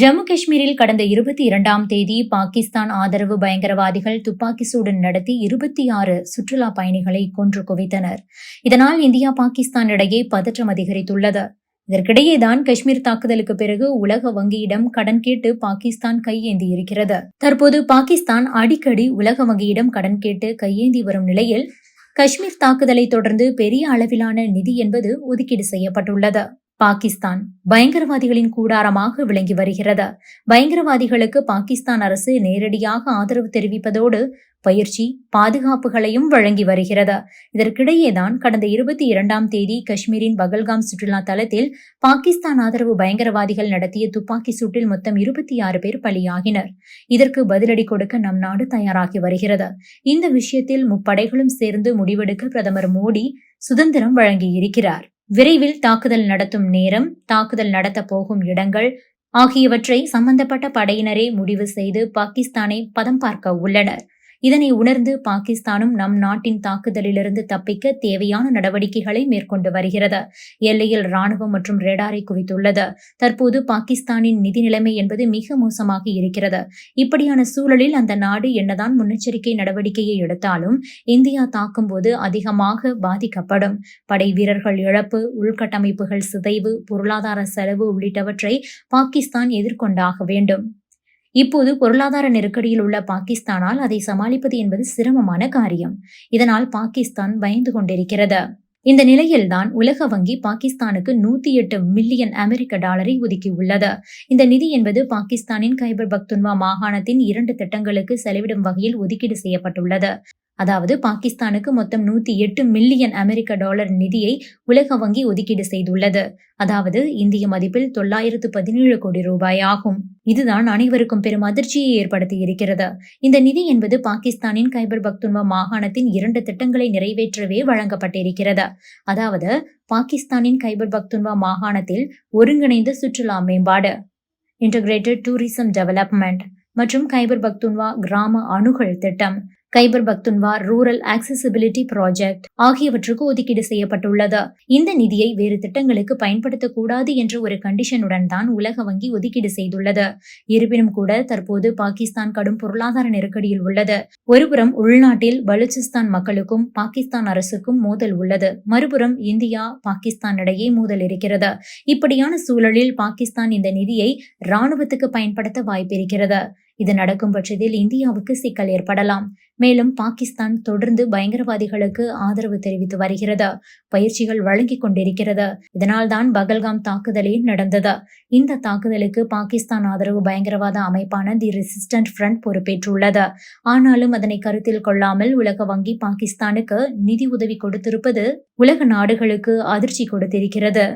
ஜம்மு காஷ்மீரில் கடந்த இருபத்தி இரண்டாம் தேதி பாகிஸ்தான் ஆதரவு பயங்கரவாதிகள் துப்பாக்கி சூடு நடத்தி இருபத்தி ஆறு சுற்றுலா பயணிகளை கொன்று குவித்தனர். இதனால் இந்தியா பாகிஸ்தான் இடையே பதற்றம் அதிகரித்துள்ளது. இதற்கிடையேதான் காஷ்மீர் தாக்குதலுக்கு பிறகு உலக வங்கியிடம் கடன் கேட்டு பாகிஸ்தான் கையேந்தி இருக்கிறது. தற்போது பாகிஸ்தான் அடிக்கடி உலக வங்கியிடம் கடன் கேட்டு கையேந்தி வரும் நிலையில் காஷ்மீர் தாக்குதலை தொடர்ந்து பெரிய அளவிலான நிதி என்பது ஒதுக்கீடு செய்யப்பட்டுள்ளது. பாகிஸ்தான் பயங்கரவாதிகளின் கூடாரமாக விளங்கி வருகிறது. பயங்கரவாதிகளுக்கு பாகிஸ்தான் அரசு நேரடியாக ஆதரவு தெரிவிப்பதோடு பயிற்சி பாதுகாப்புகளையும் வழங்கி வருகிறது. இதற்கிடையேதான் கடந்த இருபத்தி இரண்டாம் தேதி காஷ்மீரின் பகல்காம் சுற்றுலா தளத்தில் பாகிஸ்தான் ஆதரவு பயங்கரவாதிகள் நடத்திய துப்பாக்கி சூட்டில் மொத்தம் இருபத்தி ஆறு பேர் பலியாகினர். இதற்கு பதிலடி கொடுக்க நம் நாடு தயாராகி வருகிறது. இந்த விஷயத்தில் முப்படைகளும் சேர்ந்து முடிவெடுக்க பிரதமர் மோடி சுதந்திரம் வழங்கியிருக்கிறார். விரைவில் தாக்குதல் நடத்தும் நேரம் தாக்குதல் நடத்த போகும் இடங்கள் ஆகியவற்றை சம்பந்தப்பட்ட படையினரே முடிவு செய்து பாகிஸ்தானை பதம் பார்க்க உள்ளனர். இதனை உணர்ந்து பாகிஸ்தானும் நம் நாட்டின் தாக்குதலிலிருந்து தப்பிக்க தேவையான நடவடிக்கைகளை மேற்கொண்டு வருகிறது. எல்லையில் ராணுவம் மற்றும் ரேடாரை குவித்துள்ளது. தற்போது பாகிஸ்தானின் நிதி நிலைமை என்பது மிக மோசமாக இருக்கிறது. இப்படியான சூழலில் அந்த நாடு என்னதான் முன்னெச்சரிக்கை நடவடிக்கையை எடுத்தாலும் இந்தியா தாக்கும்போது அதிகமாக பாதிக்கப்படும். படை வீரர்கள் இழப்பு உள்கட்டமைப்புகள் சிதைவு பொருளாதார செலவு உள்ளிட்டவற்றை பாகிஸ்தான் எதிர்கொண்டாக வேண்டும். இப்போது பொருளாதார நெருக்கடியில் உள்ள பாகிஸ்தானால் அதை சமாளிப்பது என்பது சிரமமான காரியம். இதனால் பாகிஸ்தான் பயந்து கொண்டிருக்கிறது. இந்த நிலையில்தான் உலக வங்கி பாகிஸ்தானுக்கு நூத்தி எட்டு மில்லியன் அமெரிக்க டாலரை ஒதுக்கியுள்ளது இந்த நிதி என்பது பாகிஸ்தானின் கைபர் பக்துன்வா மாகாணத்தின் இரண்டு திட்டங்களுக்கு செலவிடும் வகையில் ஒதுக்கீடு செய்யப்பட்டுள்ளது. அதாவது பாகிஸ்தானுக்கு மொத்தம் நூத்தி எட்டு மில்லியன் அமெரிக்க டாலர் நிதியை உலக வங்கி ஒதுக்கீடு செய்துள்ளது. அதாவது இந்திய மதிப்பில் தொள்ளாயிரத்து பதினேழு கோடி ரூபாய் ஆகும். இதுதான் அனைவருக்கும் பெரும் அதிர்ச்சியை ஏற்படுத்தி இருக்கிறது. இந்த நிதி என்பது பாகிஸ்தானின் கைபர் பக்துன்வா மாகாணத்தின் இரண்டு திட்டங்களை நிறைவேற்றவே வழங்கப்பட்டிருக்கிறது. அதாவது பாகிஸ்தானின் கைபர் பக்துன்வா மாகாணத்தில் ஒருங்கிணைந்த சுற்றுலா மேம்பாடு இன்டகிரேட்டட் டூரிசம் டெவலப்மெண்ட் மற்றும் கைபர் பக்துன்வா கிராம அணுகல் திட்டம் Khyber Pakhtunkhwa rural accessibility project ஆகியவற்றுக்கு ஒதுக்கீடு செய்யப்பட்டுள்ளது. இந்த நிதியை வேறு திட்டங்களுக்கு பயன்படுத்தக்கூடாது என்ற ஒரு கண்டிஷனுடன் தான் உலக வங்கி ஒதுக்கீடு செய்துள்ளது. இருப்பினும் கூட தற்போது பாகிஸ்தான் கடும் பொருளாதார நெருக்கடியில் உள்ளது. ஒருபுறம் உள்நாட்டில் பலுச்சிஸ்தான் மக்களுக்கும் பாகிஸ்தான் அரசுக்கும் மோதல் உள்ளது. மறுபுறம் இந்தியா பாகிஸ்தான் இடையே மோதல் இருக்கிறது. இப்படியான சூழலில் பாகிஸ்தான் இந்த நிதியை ராணுவத்துக்கு பயன்படுத்த வாய்ப்பிருக்கிறது. இது நடக்கும் பட்சத்தில் இந்தியாவுக்கு சிக்கல் ஏற்படலாம். மேலும் பாகிஸ்தான் தொடர்ந்து பயங்கரவாதிகளுக்கு ஆதரவு தெரிவித்து வருகிறது. பயிற்சிகள் வழங்கிக் கொண்டிருக்கிறது. இதனால்தான் பகல்காம் தாக்குதலே நடந்தது. இந்த தாக்குதலுக்கு பாகிஸ்தான் ஆதரவு பயங்கரவாத அமைப்பான தி ரெசிஸ்டன்ட் ஃப்ரண்ட் பொறுப்பேற்றுள்ளது. ஆனாலும் அதனை கருத்தில் கொள்ளாமல் உலக வங்கி பாகிஸ்தானுக்கு நிதி உதவி கொடுத்திருப்பது உலக நாடுகளுக்கு அதிர்ச்சி கொடுத்திருக்கிறது.